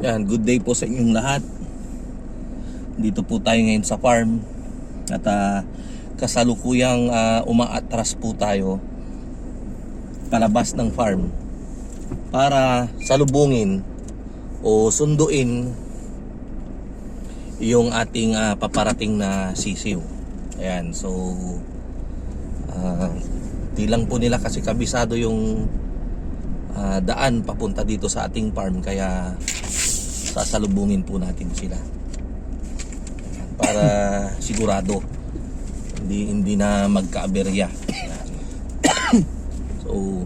Yan, good day po sa inyong lahat. Dito po tayo ngayon sa farm at ah, kasalukuyang ah, umaatras po tayo palabas ng farm para salubungin o sunduin yung ating ah, paparating na sisiw. Ayan, so ah, di po nila kasi kabisado yung ah, daan papunta dito sa ating farm kaya sasalubungin po natin sila. Para sigurado hindi hindi na magkaaberya. So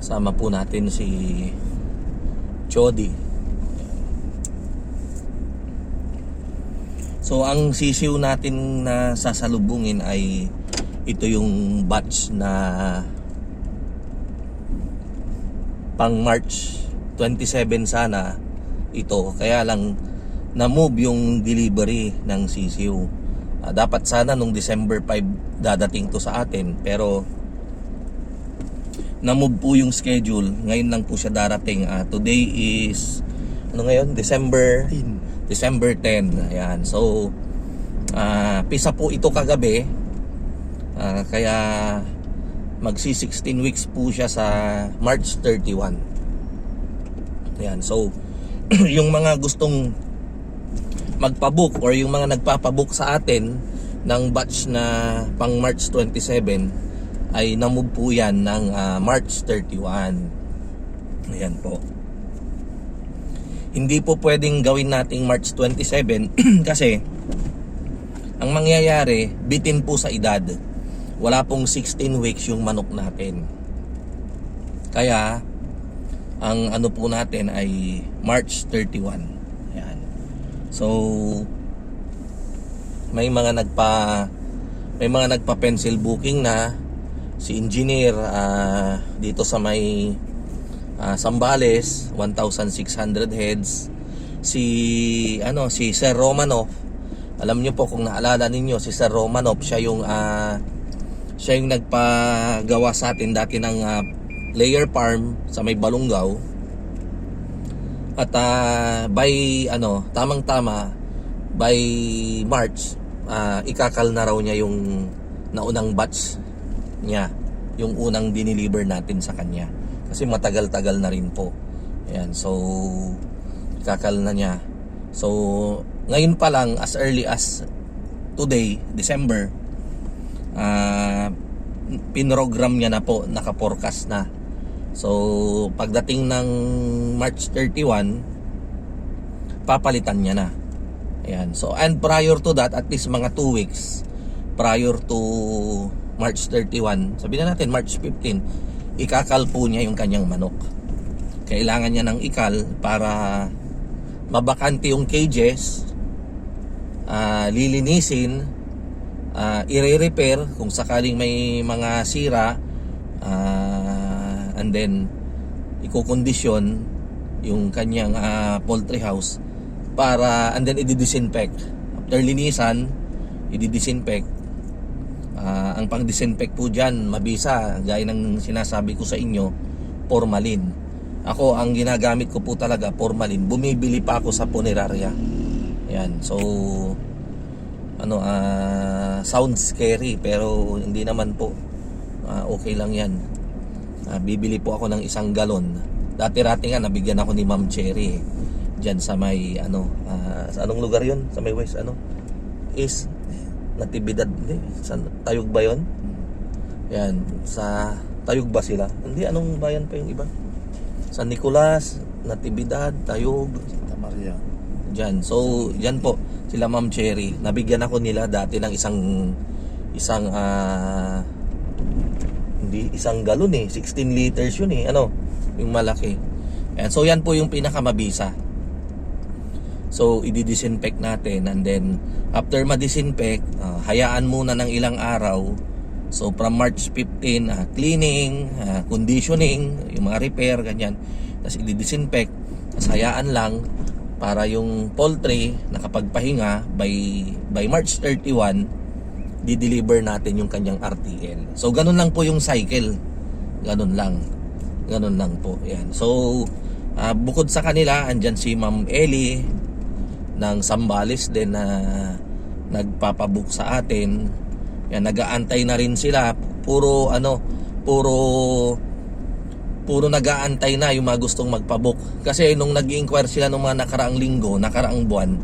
sama po natin si Chody. So ang sisiw natin na sasalubungin ay ito yung batch na pang March 27 sana ito. Kaya lang na-move yung delivery ng sisiw. Ah, dapat sana nung December 5 dadating to sa atin pero na-move po yung schedule. Ngayon lang po siya darating. Ah, today is ano ngayon? December 10. December 10 ayan. So ah, pisa po ito kagabi. Ah, kaya magsi 16 weeks po siya sa March 31 Ayan, so yung mga gustong magpabook or yung mga nagpapabook sa atin ng batch na pang March 27 ay namove po yan ng ah, March 31. Ayan po. Hindi po pwedeng gawin nating March 27 kasi ang mangyayari, bitin po sa edad. Wala pong 16 weeks yung manok natin. Kaya, ang ano po natin ay March 31. Yan. So may mga nagpa may mga nagpa pencil booking na si engineer ah, dito sa may ah, Sambales 1600 heads si ano si Sir Romanov alam niyo po kung naalala ninyo si Sir Romanov siya yung ah, siya yung nagpagawa sa atin dati ng ah, layer farm sa may Balungaw. At ah, by ano tamang tama by March ah, ikakal na raw niya yung naunang batch niya yung unang diniliver natin sa kanya. Kasi matagal-tagal na rin po. Ayan so ikakal na niya. So ngayon pa lang as early as today December ah pinrogram niya na po naka-forecast na So, pagdating ng March 31, papalitan niya na. Ayan. So, and prior to that, at least mga 2 weeks prior to March 31, sabihin na natin March 15, ikakal po niya yung kanyang manok. Kailangan niya ng ikal para mabakante yung cages, ah, lilinisin, ah, i-repair kung sakaling may mga sira, ah, and then iko-condition yung kanyang ah, poultry house para and then i-disinfect. After linisan i-disinfect. Ah, ang pang-disinfect po dyan mabisa gaya ng sinasabi ko sa inyo formalin. Ako ang ginagamit ko po talaga formalin. Bumibili pa ako sa punerarya yan so ano ah sounds scary pero hindi naman po Ah, okay lang yan Ah, bibili po ako ng isang galon. Dati-rati nga nabigyan ako ni Ma'am Cherry eh. Diyan sa may ano, ah, sa anong lugar 'yon? Sa may west ano? Is Natividad, hindi, sa Tayog ba 'yon? Yan, sa Tayog ba sila? Hindi anong bayan pa yung iba? San Nicolas, Natividad, Tayog, Santa Maria. Diyan. So, diyan po sila Ma'am Cherry. Nabigyan ako nila dati ng isang isang ah hindi isang galon eh, 16 liters yun eh. Ano? Yung malaki. Ayan. So, yan po yung pinakamabisa. So, i-disinfect natin and then after ma-disinfect, ah, hayaan muna ng ilang araw. So, from March 15, ah, cleaning, ah, conditioning, yung mga repair, ganyan. Tapos i-disinfect. Tapos hayaan lang para yung poultry nakapagpahinga by by March 31 di-deliver natin yung kanyang RTL. So ganun lang po yung cycle. Ganun lang. Ganun lang po. Yan. So Ah, bukod sa kanila, andyan si Ma'am Ellie ng Sambales din na nagpapabook sa atin. Yan, nag-aantay na rin sila. Puro ano, puro puro nag-aantay na yung mga gustong magpabook. Kasi nung nag-inquire sila nung mga nakaraang linggo, nakaraang buwan,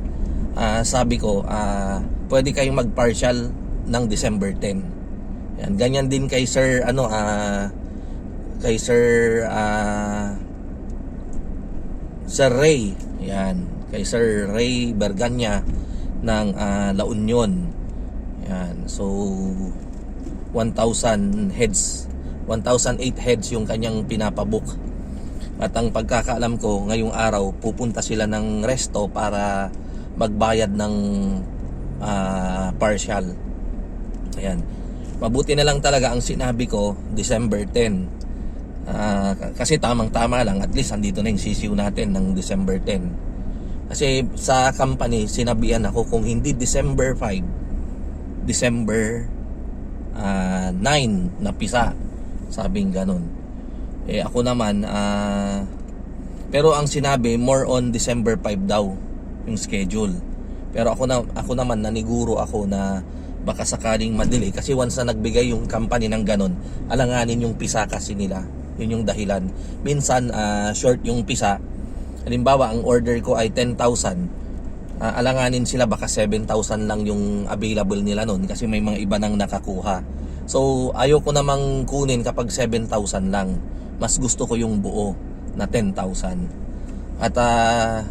ah, sabi ko, ah, pwede kayong mag-partial ng December 10. Yan, ganyan din kay Sir ano ah kay Sir ah Sir Ray. Yan. Kay Sir Ray Berganya ng ah, La Union. Yan. So 1,000 heads. 1,008 heads yung kanyang pinapabook. At ang pagkakaalam ko, ngayong araw, pupunta sila ng resto para magbayad ng ah, partial. Ayan. Mabuti na lang talaga ang sinabi ko, December 10. Ah, k- kasi tamang-tama lang, at least andito na yung sisiw natin ng December 10. Kasi sa company, sinabihan ako kung hindi December 5, December ah, 9 na pisa. Sabing ganun. Eh ako naman, ah, pero ang sinabi, more on December 5 daw yung schedule. Pero ako na ako naman naniguro ako na baka sakaling madelay kasi once na nagbigay yung company ng ganun, alanganin yung pisa kasi nila. Yun yung dahilan. Minsan ah, short yung pisa. Halimbawa, ang order ko ay 10,000. Ah, alanganin sila baka 7,000 lang yung available nila noon kasi may mga iba nang nakakuha. So, ayoko namang kunin kapag 7,000 lang. Mas gusto ko yung buo na 10,000. At ah,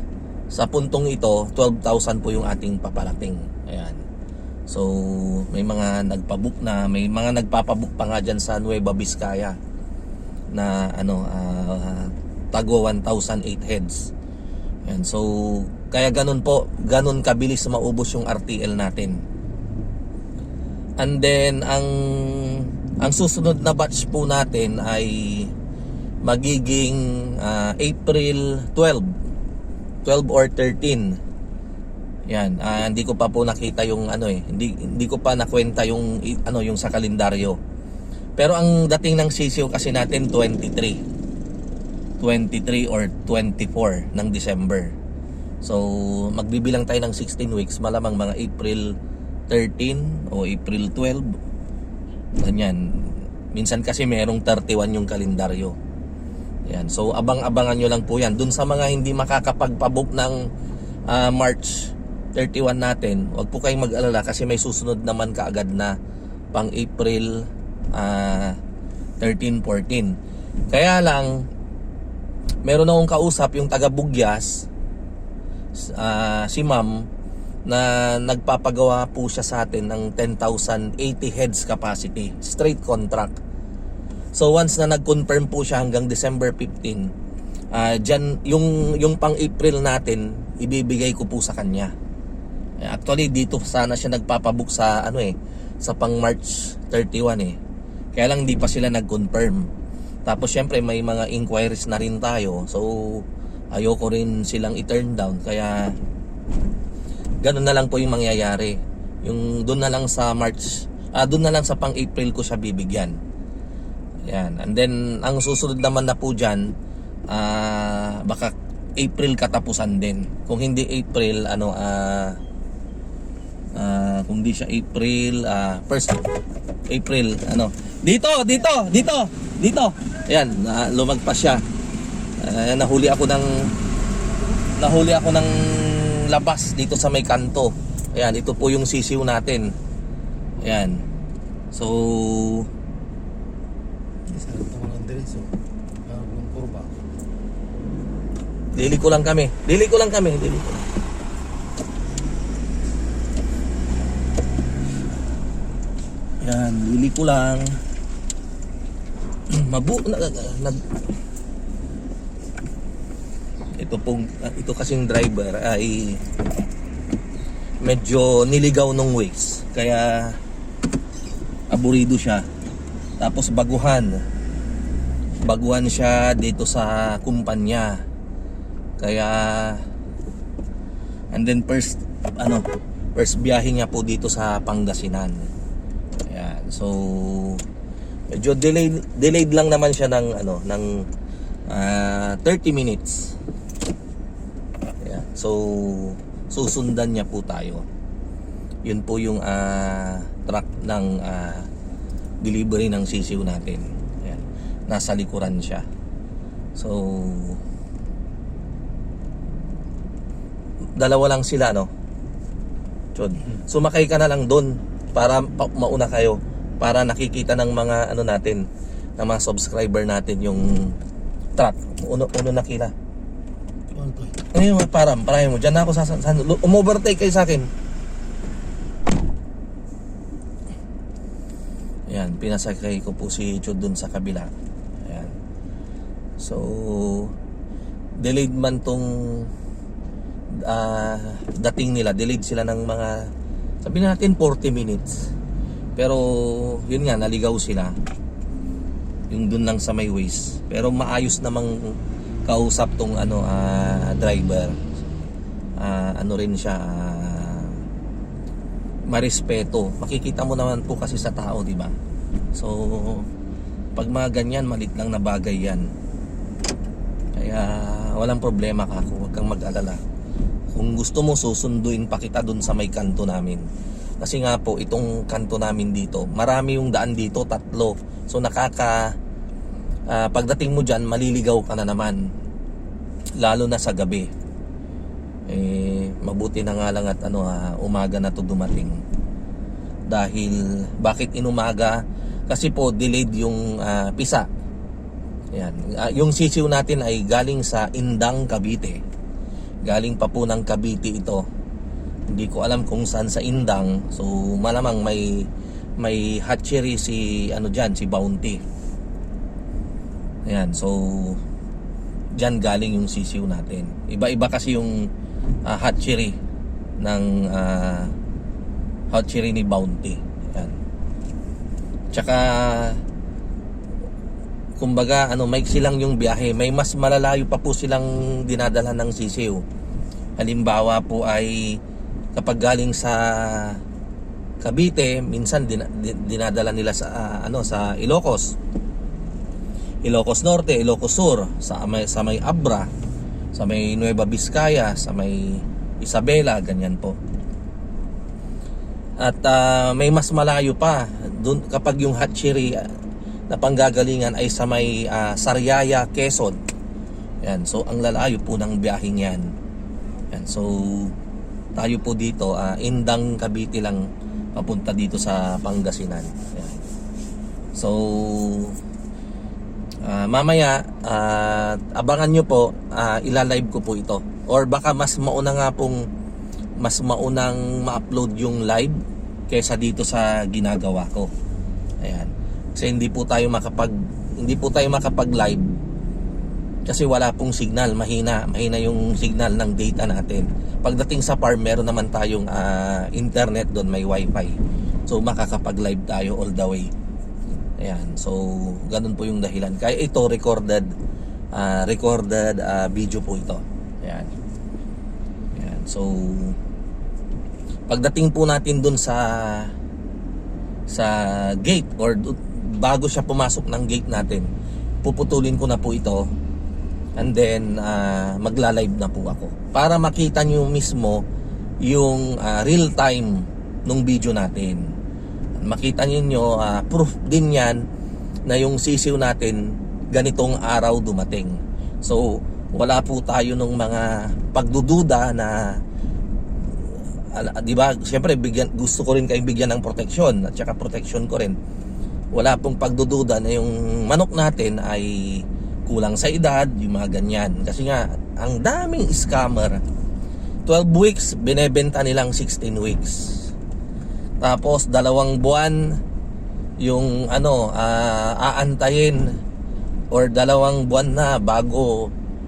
sa puntong ito, 12,000 po yung ating paparating. Ayan. So, may mga nagpabook na, may mga nagpapabook pa nga dyan sa Nueva Vizcaya na ano, ah, tagwa 1,008 heads. Ayan. So, kaya ganun po, ganun kabilis maubos yung RTL natin. And then, ang ang susunod na batch po natin ay magiging ah, April 12 12 or 13 yan. Ah, hindi ko pa po nakita yung ano eh. Hindi hindi ko pa nakwenta yung ano yung sa kalendaryo. Pero ang dating ng sisiyo kasi natin 23 23 or 24 ng December. So magbibilang tayo ng 16 weeks. Malamang mga April 13 o April 12 ganyan. Minsan kasi merong 31 yung kalendaryo. Yan. So abang-abangan nyo lang po yan. Dun sa mga hindi makakapagpabook ng ah, March 31 natin, wag po kayong mag-alala kasi may susunod naman kaagad na pang April ah, 13, 14. Kaya lang, meron akong kausap yung taga Bugyas, ah, si ma'am, na nagpapagawa po siya sa atin ng 10,080 heads capacity. Straight contract. So once na nag-confirm po siya hanggang December 15, ah diyan yung yung pang April natin ibibigay ko po sa kanya. Actually dito sana siya nagpapabook sa ano eh sa pang March 31 eh. Kaya lang hindi pa sila nag-confirm. Tapos syempre may mga inquiries na rin tayo. So ayoko rin silang i-turn down kaya ganun na lang po yung mangyayari. Yung doon na lang sa March, ah doon na lang sa pang April ko siya bibigyan. Yan. And then, ang susunod naman na po dyan, ah, baka April katapusan din. Kung hindi April, ano, ah, kung di siya April, ah, first April, ano, dito, dito, dito, dito. Ayan, na, lumagpas siya. Ah, nahuli ako ng, nahuli ako ng labas dito sa may kanto. Ayan, ito po yung sisiw natin. Ayan. So. Dili ko lang kami. Dili ko lang kami. Dili ko lang. Yan, dili ko lang. Mabu na, nag Ito pong ah, ito kasing driver ay medyo niligaw nung ways. Kaya aburido siya. Tapos baguhan. Baguhan siya dito sa kumpanya. Kaya and then first ano, first biyahe niya po dito sa Pangasinan. So medyo delayed delayed lang naman siya ng ano ng ah, 30 minutes. Ayan. So, susundan niya po tayo. Yun po yung ah, truck ng ah, delivery ng sisiw natin. Ayan. Nasa likuran siya. So, dalawa lang sila, no? Chod. Sumakay ka na lang doon para pa- mauna kayo para nakikita ng mga ano natin ng mga subscriber natin yung truck. Uno, uno na kila. Ano? Ngayon, param, parahin mo. Diyan ako sa, sa umovertake kayo sa akin. Ayan, pinasakay ko po si Chud dun sa kabila. Ayan. So, delayed man tong ah, dating nila. Delayed sila ng mga, sabi natin 40 minutes. Pero, yun nga, naligaw sila. Yung dun lang sa may ways. Pero maayos namang kausap tong ano ah, driver. Ah, ano rin siya ah, marespeto. Makikita mo naman po kasi sa tao, di ba? So, pag mga ganyan, malit lang na bagay yan. Kaya, walang problema ka. Huwag kang mag-alala. Kung gusto mo, susunduin pa kita dun sa may kanto namin. Kasi nga po, itong kanto namin dito, marami yung daan dito, tatlo. So, nakaka... ah, pagdating mo dyan, maliligaw ka na naman. Lalo na sa gabi. Eh mabuti na nga lang at ano ah, umaga na to dumating. Dahil bakit inumaga kasi po delayed yung ah, pisa. Yan Ah, yung sisiw natin ay galing sa Indang Cavite. Galing pa po ng Cavite ito hindi ko alam kung saan sa Indang so malamang may may hatchery si ano diyan si Bounty Ayan, so Diyan galing yung sisiw natin. Iba-iba kasi yung ah, hatchery ng ah, hatchery ni Bounty. Ayan. Tsaka kumbaga ano maiksi lang yung biyahe may mas malalayo pa po silang dinadala ng sisiw halimbawa po ay kapag galing sa Cavite minsan din, din- dinadala nila sa ah, ano sa Ilocos Ilocos Norte, Ilocos Sur, sa may, sa may Abra, sa may Nueva Vizcaya, sa may Isabela, ganyan po. At ah, may mas malayo pa dun, kapag yung hatchery ah, na panggagalingan ay sa may ah, Sariaya, Quezon. Yan, so ang lalayo po ng biyaheng yan. Yan, so tayo po dito, ah, Indang Cavite lang papunta dito sa Pangasinan. So, Ah, mamaya, ah, abangan nyo po, ah, ilalive ko po ito. Or baka mas mauna nga pong, mas maunang ma-upload yung live kaysa dito sa ginagawa ko. Ayan. Kasi hindi po tayo makapag, hindi po tayo makapag-live kasi wala pong signal, mahina, mahina yung signal ng data natin. Pagdating sa farm, meron naman tayong ah, internet doon, may wifi. So makakapag-live tayo all the way. Ayan, so ganun po yung dahilan. Kaya ito recorded ah, recorded ah, video po ito. Ayan. Ayan, so pagdating po natin dun sa sa gate or bago siya pumasok ng gate natin, puputulin ko na po ito and then ah, magla-live na po ako. Para makita nyo mismo yung ah, real time nung video natin. Makita ninyo ah, proof din yan na yung sisiw natin ganitong araw dumating. So wala po tayo nung mga pagdududa na ala- di ba syempre bigyan gusto ko rin kayong bigyan ng proteksyon at saka protection ko rin. Wala pong pagdududa na yung manok natin ay kulang sa edad, yung mga ganyan. Kasi nga, ang daming scammer. 12 weeks, binebenta nilang 16 weeks. Tapos, dalawang buwan, yung ano, ah, aantayin or dalawang buwan na bago